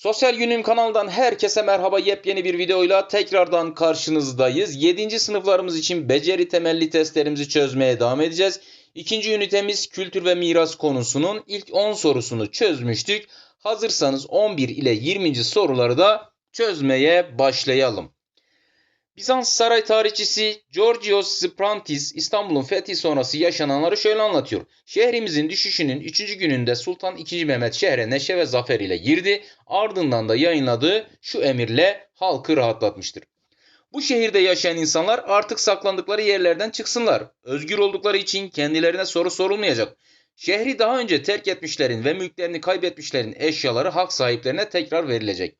Sosyal Günüm kanalından herkese merhaba. Yepyeni bir videoyla tekrardan karşınızdayız. 7. sınıflarımız için beceri temelli testlerimizi çözmeye devam edeceğiz. İkinci ünitemiz kültür ve miras konusunun ilk 10 sorusunu çözmüştük. Hazırsanız 11 ile 20. soruları da çözmeye başlayalım. Bizans saray tarihçisi Georgios Sprantis İstanbul'un fethi sonrası yaşananları şöyle anlatıyor. Şehrimizin düşüşünün 3. gününde Sultan II. Mehmet şehre neşe ve zafer ile girdi. Ardından da yayınladığı şu emirle halkı rahatlatmıştır. Bu şehirde yaşayan insanlar artık saklandıkları yerlerden çıksınlar. Özgür oldukları için kendilerine soru sorulmayacak. Şehri daha önce terk etmişlerin ve mülklerini kaybetmişlerin eşyaları hak sahiplerine tekrar verilecek.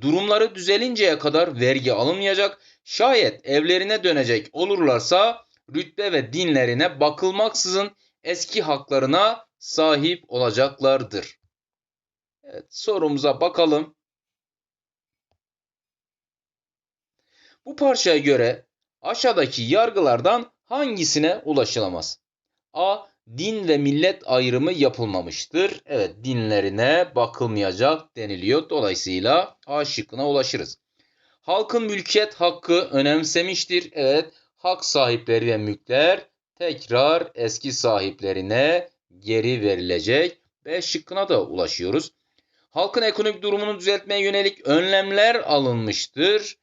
Durumları düzelinceye kadar vergi alınmayacak. Şayet evlerine dönecek olurlarsa rütbe ve dinlerine bakılmaksızın eski haklarına sahip olacaklardır. Evet, sorumuza bakalım. Bu parçaya göre aşağıdaki yargılardan hangisine ulaşılamaz? A. Din ve millet ayrımı yapılmamıştır. Evet dinlerine bakılmayacak deniliyor. Dolayısıyla A şıkkına ulaşırız. Halkın mülkiyet hakkı önemsemiştir. Evet hak sahipleri ve mülkler tekrar eski sahiplerine geri verilecek. B şıkkına da ulaşıyoruz. Halkın ekonomik durumunu düzeltmeye yönelik önlemler alınmıştır.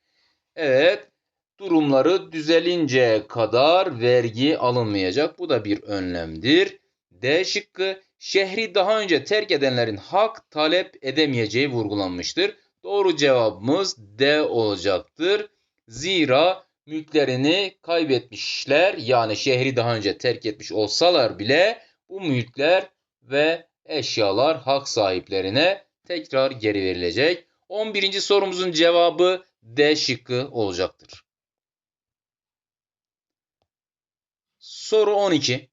Evet durumları düzelinceye kadar vergi alınmayacak. Bu da bir önlemdir. D şıkkı şehri daha önce terk edenlerin hak talep edemeyeceği vurgulanmıştır. Doğru cevabımız D olacaktır. Zira mülklerini kaybetmişler yani şehri daha önce terk etmiş olsalar bile bu mülkler ve eşyalar hak sahiplerine tekrar geri verilecek. 11. sorumuzun cevabı D şıkkı olacaktır. Soru 12.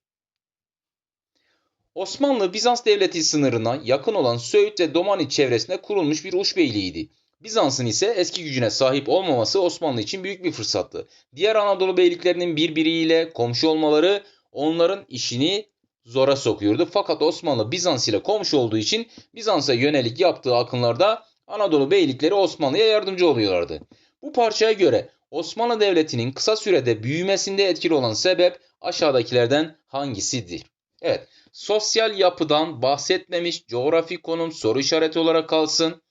Osmanlı Bizans devleti sınırına yakın olan Söğüt ve Domaniç çevresinde kurulmuş bir uç beyliğiydi. Bizans'ın ise eski gücüne sahip olmaması Osmanlı için büyük bir fırsattı. Diğer Anadolu beyliklerinin birbiriyle komşu olmaları onların işini zora sokuyordu. Fakat Osmanlı Bizans ile komşu olduğu için Bizans'a yönelik yaptığı akınlarda Anadolu beylikleri Osmanlı'ya yardımcı oluyorlardı. Bu parçaya göre Osmanlı Devleti'nin kısa sürede büyümesinde etkili olan sebep aşağıdakilerden hangisidir? Evet, sosyal yapıdan bahsetmemiş, coğrafi konum soru işareti olarak kalsın.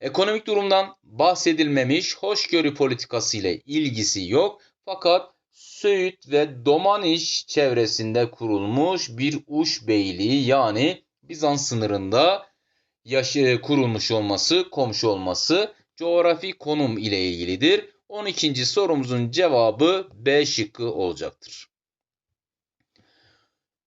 Ekonomik durumdan bahsedilmemiş, hoşgörü politikası ile ilgisi yok. Fakat Söğüt ve Domaniş çevresinde kurulmuş bir uç beyliği yani Bizans sınırında yaşı kurulmuş olması, komşu olması coğrafi konum ile ilgilidir. 12. sorumuzun cevabı B şıkkı olacaktır.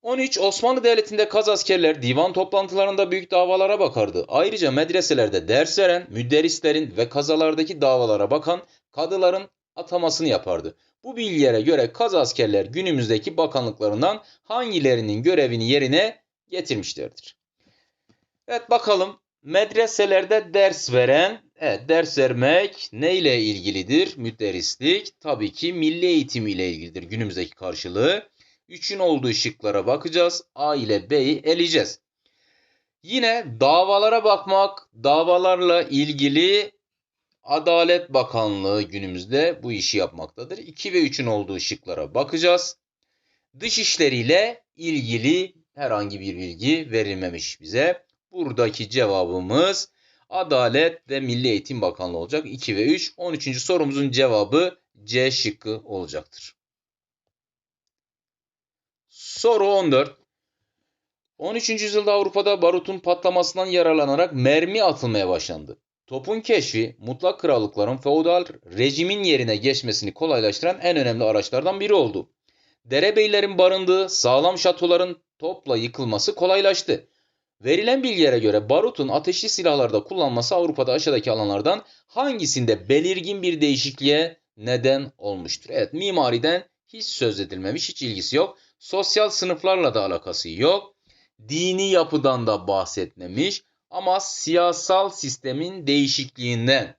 13. Osmanlı Devleti'nde kaz askerler divan toplantılarında büyük davalara bakardı. Ayrıca medreselerde ders veren müderrislerin ve kazalardaki davalara bakan kadıların atamasını yapardı. Bu bilgilere göre kaz askerler günümüzdeki bakanlıklarından hangilerinin görevini yerine getirmişlerdir? Evet bakalım medreselerde ders veren, evet ders vermek ne ile ilgilidir? Müderrislik tabii ki milli eğitim ile ilgilidir günümüzdeki karşılığı. 3'ün olduğu şıklara bakacağız. A ile B'yi eleyeceğiz. Yine davalara bakmak, davalarla ilgili Adalet Bakanlığı günümüzde bu işi yapmaktadır. 2 ve 3'ün olduğu şıklara bakacağız. Dışişleriyle ilgili herhangi bir bilgi verilmemiş bize. Buradaki cevabımız Adalet ve Milli Eğitim Bakanlığı olacak. 2 ve 3. 13. sorumuzun cevabı C şıkkı olacaktır. Soru 14. 13. yüzyılda Avrupa'da barutun patlamasından yararlanarak mermi atılmaya başlandı. Topun keşfi mutlak krallıkların feodal rejimin yerine geçmesini kolaylaştıran en önemli araçlardan biri oldu. Derebeylerin barındığı sağlam şatoların topla yıkılması kolaylaştı. Verilen bilgilere göre barutun ateşli silahlarda kullanması Avrupa'da aşağıdaki alanlardan hangisinde belirgin bir değişikliğe neden olmuştur? Evet mimariden hiç söz edilmemiş, hiç ilgisi yok. Sosyal sınıflarla da alakası yok. Dini yapıdan da bahsetmemiş ama siyasal sistemin değişikliğinden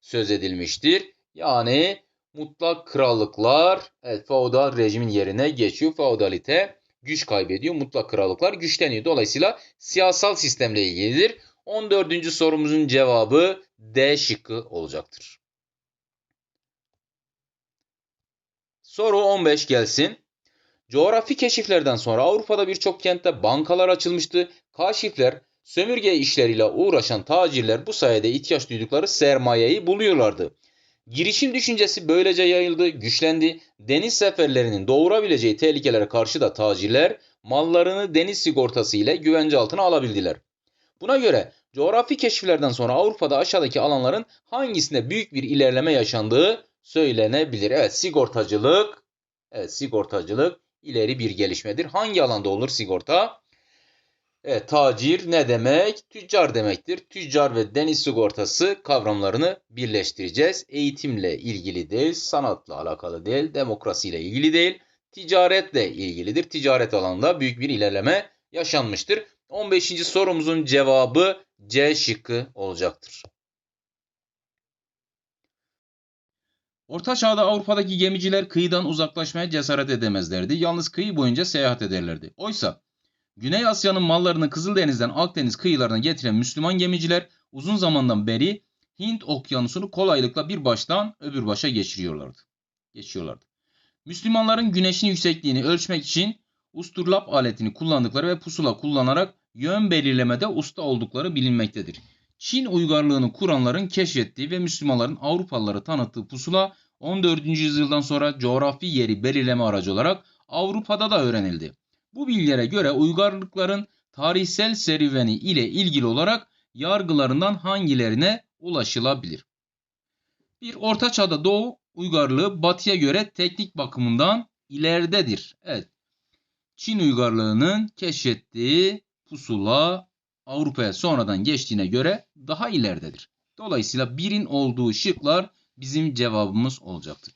söz edilmiştir. Yani mutlak krallıklar evet, feodal rejimin yerine geçiyor. Feodalite güç kaybediyor. Mutlak krallıklar güçleniyor. Dolayısıyla siyasal sistemle ilgilidir. 14. sorumuzun cevabı D şıkkı olacaktır. Soru 15 gelsin. Coğrafi keşiflerden sonra Avrupa'da birçok kentte bankalar açılmıştı. Kaşifler, sömürge işleriyle uğraşan tacirler bu sayede ihtiyaç duydukları sermayeyi buluyorlardı. Girişim düşüncesi böylece yayıldı, güçlendi. Deniz seferlerinin doğurabileceği tehlikelere karşı da tacirler mallarını deniz sigortası ile güvence altına alabildiler. Buna göre coğrafi keşiflerden sonra Avrupa'da aşağıdaki alanların hangisinde büyük bir ilerleme yaşandığı söylenebilir. Evet sigortacılık, evet sigortacılık ileri bir gelişmedir. Hangi alanda olur sigorta? Evet, tacir ne demek? Tüccar demektir. Tüccar ve deniz sigortası kavramlarını birleştireceğiz. Eğitimle ilgili değil, sanatla alakalı değil, demokrasiyle ilgili değil, ticaretle ilgilidir. Ticaret alanında büyük bir ilerleme yaşanmıştır. 15. sorumuzun cevabı C şıkkı olacaktır. Orta Çağ'da Avrupa'daki gemiciler kıyıdan uzaklaşmaya cesaret edemezlerdi. Yalnız kıyı boyunca seyahat ederlerdi. Oysa Güney Asya'nın mallarını Kızıldeniz'den Akdeniz kıyılarına getiren Müslüman gemiciler uzun zamandan beri Hint okyanusunu kolaylıkla bir baştan öbür başa geçiriyorlardı. Geçiyorlardı. Müslümanların güneşin yüksekliğini ölçmek için usturlap aletini kullandıkları ve pusula kullanarak yön belirlemede usta oldukları bilinmektedir. Çin uygarlığını kuranların keşfettiği ve Müslümanların Avrupalılara tanıttığı pusula 14. yüzyıldan sonra coğrafi yeri belirleme aracı olarak Avrupa'da da öğrenildi. Bu bilgilere göre uygarlıkların tarihsel serüveni ile ilgili olarak yargılarından hangilerine ulaşılabilir? Bir Orta Çağ'da Doğu uygarlığı Batı'ya göre teknik bakımından ileridedir. Evet. Çin uygarlığının keşfettiği pusula Avrupa'ya sonradan geçtiğine göre daha ileridedir. Dolayısıyla birin olduğu şıklar bizim cevabımız olacaktır.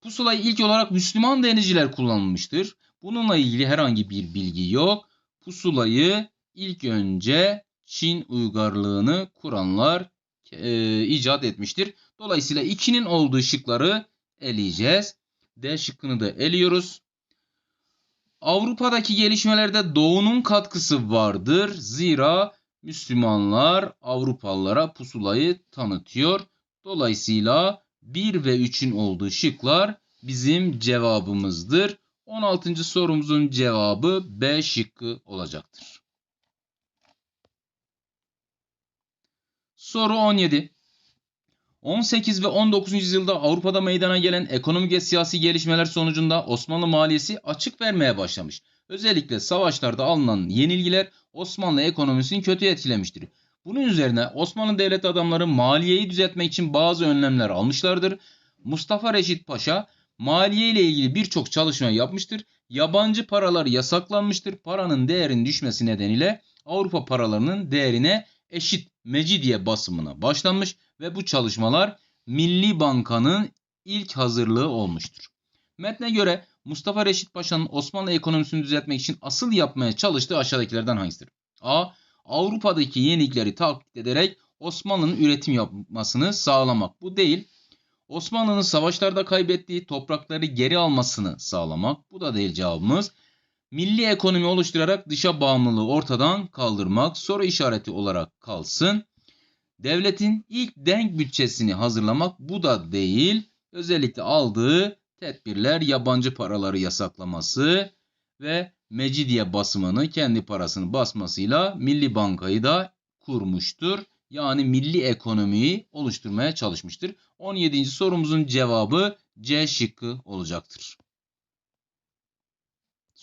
Pusulayı ilk olarak Müslüman denizciler kullanılmıştır. Bununla ilgili herhangi bir bilgi yok. Pusulayı ilk önce Çin uygarlığını kuranlar e, icat etmiştir. Dolayısıyla 2'nin olduğu şıkları eleyeceğiz. D şıkkını da eliyoruz. Avrupa'daki gelişmelerde Doğu'nun katkısı vardır. Zira Müslümanlar Avrupalılara pusulayı tanıtıyor. Dolayısıyla 1 ve 3'ün olduğu şıklar bizim cevabımızdır. 16. sorumuzun cevabı B şıkkı olacaktır. Soru 17. 18 ve 19. yüzyılda Avrupa'da meydana gelen ekonomik ve siyasi gelişmeler sonucunda Osmanlı maliyesi açık vermeye başlamış. Özellikle savaşlarda alınan yenilgiler Osmanlı ekonomisini kötü etkilemiştir. Bunun üzerine Osmanlı devlet adamları maliyeyi düzeltmek için bazı önlemler almışlardır. Mustafa Reşit Paşa maliye ile ilgili birçok çalışma yapmıştır. Yabancı paralar yasaklanmıştır. Paranın değerinin düşmesi nedeniyle Avrupa paralarının değerine eşit Mecidiye basımına başlanmış ve bu çalışmalar Milli Banka'nın ilk hazırlığı olmuştur. Metne göre Mustafa Reşit Paşa'nın Osmanlı ekonomisini düzeltmek için asıl yapmaya çalıştığı aşağıdakilerden hangisidir? A. Avrupa'daki yenilikleri taklit ederek Osmanlı'nın üretim yapmasını sağlamak. Bu değil. Osmanlı'nın savaşlarda kaybettiği toprakları geri almasını sağlamak. Bu da değil cevabımız. Milli ekonomi oluşturarak dışa bağımlılığı ortadan kaldırmak soru işareti olarak kalsın. Devletin ilk denk bütçesini hazırlamak bu da değil. Özellikle aldığı tedbirler yabancı paraları yasaklaması ve Mecidiye basımını kendi parasını basmasıyla Milli Bankayı da kurmuştur. Yani milli ekonomiyi oluşturmaya çalışmıştır. 17. sorumuzun cevabı C şıkkı olacaktır.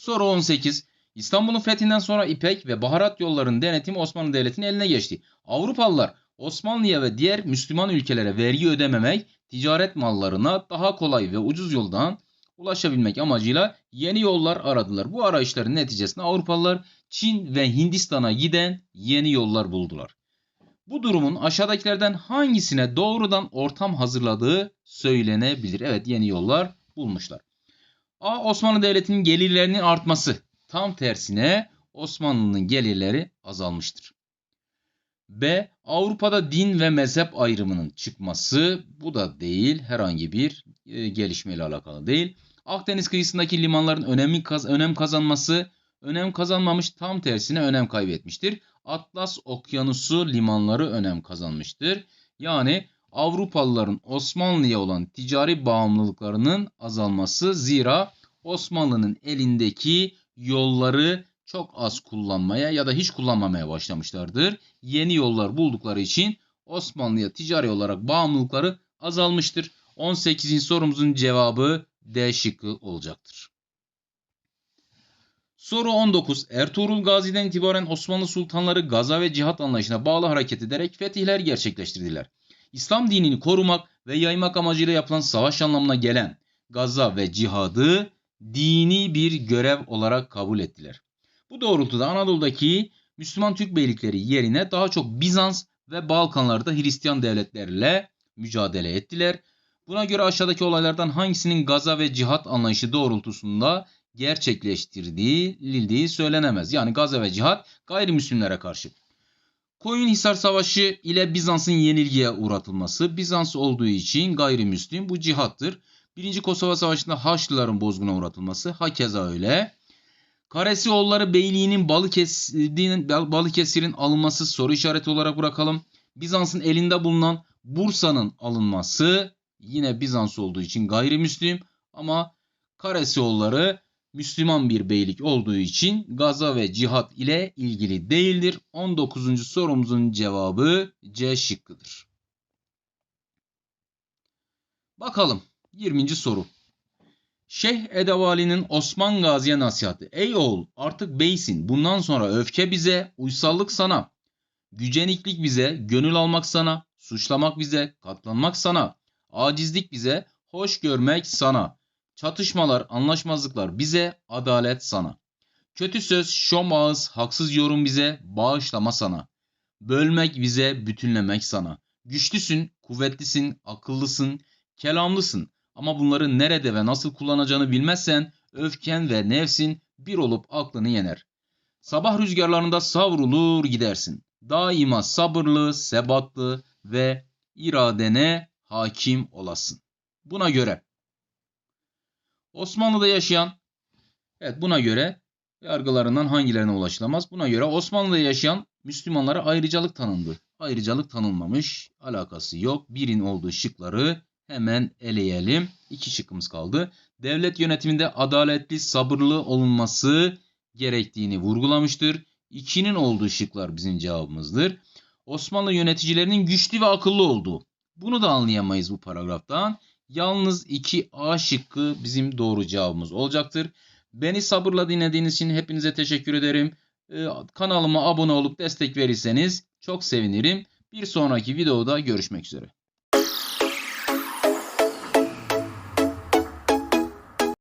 Soru 18. İstanbul'un fethinden sonra İpek ve baharat yollarının denetimi Osmanlı Devleti'nin eline geçti. Avrupalılar Osmanlı'ya ve diğer Müslüman ülkelere vergi ödememek, ticaret mallarına daha kolay ve ucuz yoldan ulaşabilmek amacıyla yeni yollar aradılar. Bu arayışların neticesinde Avrupalılar Çin ve Hindistan'a giden yeni yollar buldular. Bu durumun aşağıdakilerden hangisine doğrudan ortam hazırladığı söylenebilir. Evet yeni yollar bulmuşlar. A. Osmanlı Devleti'nin gelirlerinin artması. Tam tersine Osmanlı'nın gelirleri azalmıştır. B. Avrupa'da din ve mezhep ayrımının çıkması. Bu da değil. Herhangi bir e, gelişmeyle alakalı değil. Akdeniz kıyısındaki limanların önemi kaz önem kazanması önem kazanmamış tam tersine önem kaybetmiştir. Atlas Okyanusu limanları önem kazanmıştır. Yani Avrupalıların Osmanlı'ya olan ticari bağımlılıklarının azalması zira Osmanlı'nın elindeki yolları çok az kullanmaya ya da hiç kullanmamaya başlamışlardır. Yeni yollar buldukları için Osmanlı'ya ticari olarak bağımlılıkları azalmıştır. 18. sorumuzun cevabı D şıkkı olacaktır. Soru 19. Ertuğrul Gazi'den itibaren Osmanlı sultanları gaza ve cihat anlayışına bağlı hareket ederek fetihler gerçekleştirdiler. İslam dinini korumak ve yaymak amacıyla yapılan savaş anlamına gelen gaza ve cihadı dini bir görev olarak kabul ettiler. Bu doğrultuda Anadolu'daki Müslüman Türk beylikleri yerine daha çok Bizans ve Balkanlarda Hristiyan devletlerle mücadele ettiler. Buna göre aşağıdaki olaylardan hangisinin gaza ve cihat anlayışı doğrultusunda gerçekleştirdiği söylenemez. Yani gaza ve cihat gayrimüslimlere karşı. Koyunhisar Savaşı ile Bizans'ın yenilgiye uğratılması Bizans olduğu için gayrimüslim bu cihattır. Birinci Kosova Savaşı'nda Haçlıların bozguna uğratılması hakeza öyle. Karesioğulları Beyliği'nin Balıkesir'in, Balıkesir'in alınması soru işareti olarak bırakalım. Bizans'ın elinde bulunan Bursa'nın alınması yine Bizans olduğu için gayrimüslim ama Karesioğulları Müslüman bir beylik olduğu için gaza ve cihat ile ilgili değildir. 19. sorumuzun cevabı C şıkkıdır. Bakalım 20. soru. Şeyh Edevali'nin Osman Gazi'ye nasihatı. Ey oğul artık beysin. Bundan sonra öfke bize, uysallık sana. Güceniklik bize, gönül almak sana. Suçlamak bize, katlanmak sana. Acizlik bize, hoş görmek sana. Çatışmalar, anlaşmazlıklar bize, adalet sana. Kötü söz, şom ağız, haksız yorum bize, bağışlama sana. Bölmek bize, bütünlemek sana. Güçlüsün, kuvvetlisin, akıllısın, kelamlısın. Ama bunları nerede ve nasıl kullanacağını bilmezsen öfken ve nefsin bir olup aklını yener. Sabah rüzgarlarında savrulur gidersin. Daima sabırlı, sebatlı ve iradene hakim olasın. Buna göre Osmanlı'da yaşayan evet buna göre yargılarından hangilerine ulaşılamaz? Buna göre Osmanlı'da yaşayan Müslümanlara ayrıcalık tanındı. Ayrıcalık tanınmamış, alakası yok. Birin olduğu şıkları hemen eleyelim. İki şıkkımız kaldı. Devlet yönetiminde adaletli, sabırlı olunması gerektiğini vurgulamıştır. İkinin olduğu şıklar bizim cevabımızdır. Osmanlı yöneticilerinin güçlü ve akıllı olduğu. Bunu da anlayamayız bu paragraftan. Yalnız 2A şıkkı bizim doğru cevabımız olacaktır. Beni sabırla dinlediğiniz için hepinize teşekkür ederim. Ee, kanalıma abone olup destek verirseniz çok sevinirim. Bir sonraki videoda görüşmek üzere.